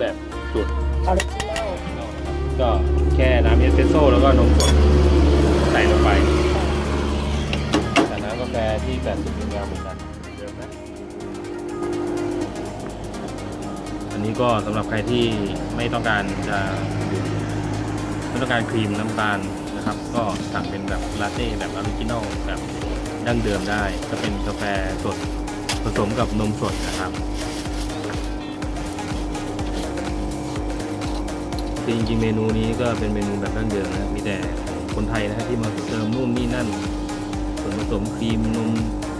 แบบสูตรออริจินอลก็แค่น้ำเอสเปรสโซ่แล้วก็นมสดใส่ลงไปแต่น้ำกาแฟที่80มิลลิกรัมเหมือนกันเดิมนะอันนี้ก็สำหรับใครที่ไม่ต้องการจะไม่ต้องการครีมน้ำตาลนะครับ ก็สั่งเป็นแบบลาเต้แบบออริจินอลแบบดั้งเดิมได้ก็เป็นกาแฟสดผสมกับนมสดนะครับ คือจริงๆเมนูนี้ก็เป็นเมนูแบบดั้งเดิมนะมีแต่คนไทยนะที่มาเติมนู่นนี่นั่น ส่วนผสมครีมนม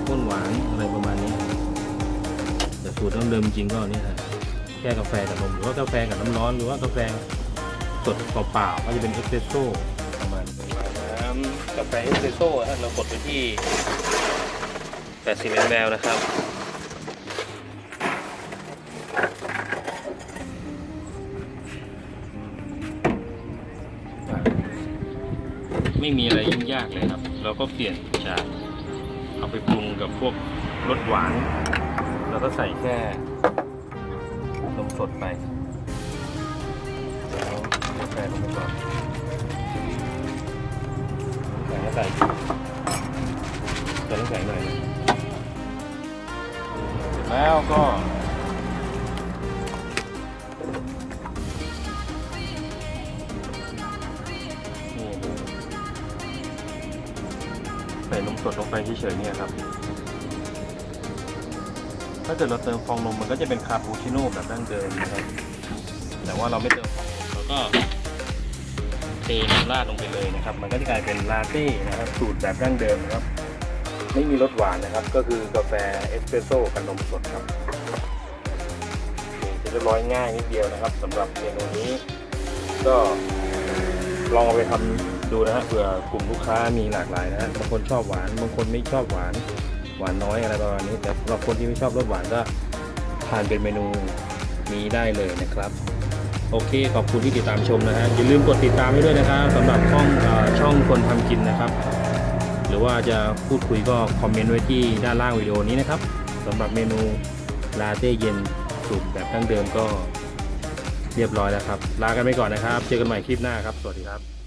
ข้นหวานอะไรประมาณนี้แต่สูตรดั้งเดิมจริงก็เนี่ยฮะแค่กาแฟกับนมหรือว่ากาแฟกับน้ำร้อนหรือว่ากาแฟสดเปล่าๆก็จะเป็นเอสเปรสโซ่ประมาณน้ำกาแฟเอสเปรสโซ่เรากดไปที่80 ml นะครับ ไม่มีอะไรยุ่งยากเลยครับ เราก็เปลี่ยนจากเอาไปปรุงกับพวกรสหวานเราก็ใส่แค่นมสดไป แล้วกาแฟลงไปก่อนน้ำแข็งก็ใส่ใส่น้ำแข็งหน่อยนะเสร็จแล้วก็ นมสดลงไปเฉยๆเนี่ยครับ ถ้าเกิดเราเติมฟองนมมันก็จะเป็นคาปูชิโน่แบบดั้งเดิมนะครับ แต่ว่าเราไม่เติมฟองนมเราก็เทน้ำราดลงไปเลยนะครับ มันก็จะกลายเป็นลาเต้นะครับ สูตรแบบดั้งเดิมนะครับ ไม่มีรสหวานนะครับ ก็คือกาแฟเอสเปรสโซ่กับนมสดครับจะเรียบร้อยง่ายนิดเดียวนะครับสำหรับเมนูนี้ ก็ลองเอาไปทำ ดูนะฮะเผื่อกลุ่มลูกค้ามีหลากหลายนะฮะบางคนชอบหวานบางคนไม่ชอบหวานหวานน้อยอะไรประมาณนี้ แต่สำหรับคนที่ไม่ชอบรสหวานก็ทานเป็นเมนูนี้ได้เลยนะครับโอเค ขอบคุณที่ติดตามชมนะฮะอย่าลืมกดติดตามให้ด้วยนะครับสำหรับช่องอช่องคนทำกินนะครับ หรือว่าจะพูดคุยก็คอมเมนต์ไว้ที่ด้านล่างวิดีโอนี้นะครับสำหรับเมนูลาเต้เย็นสูตรแบบดั้งเดิมก็เรียบร้อยแล้วครับ ลากันไปก่อนนะครับ เจอกันใหม่คลิปหน้าครับ สวัสดีครับ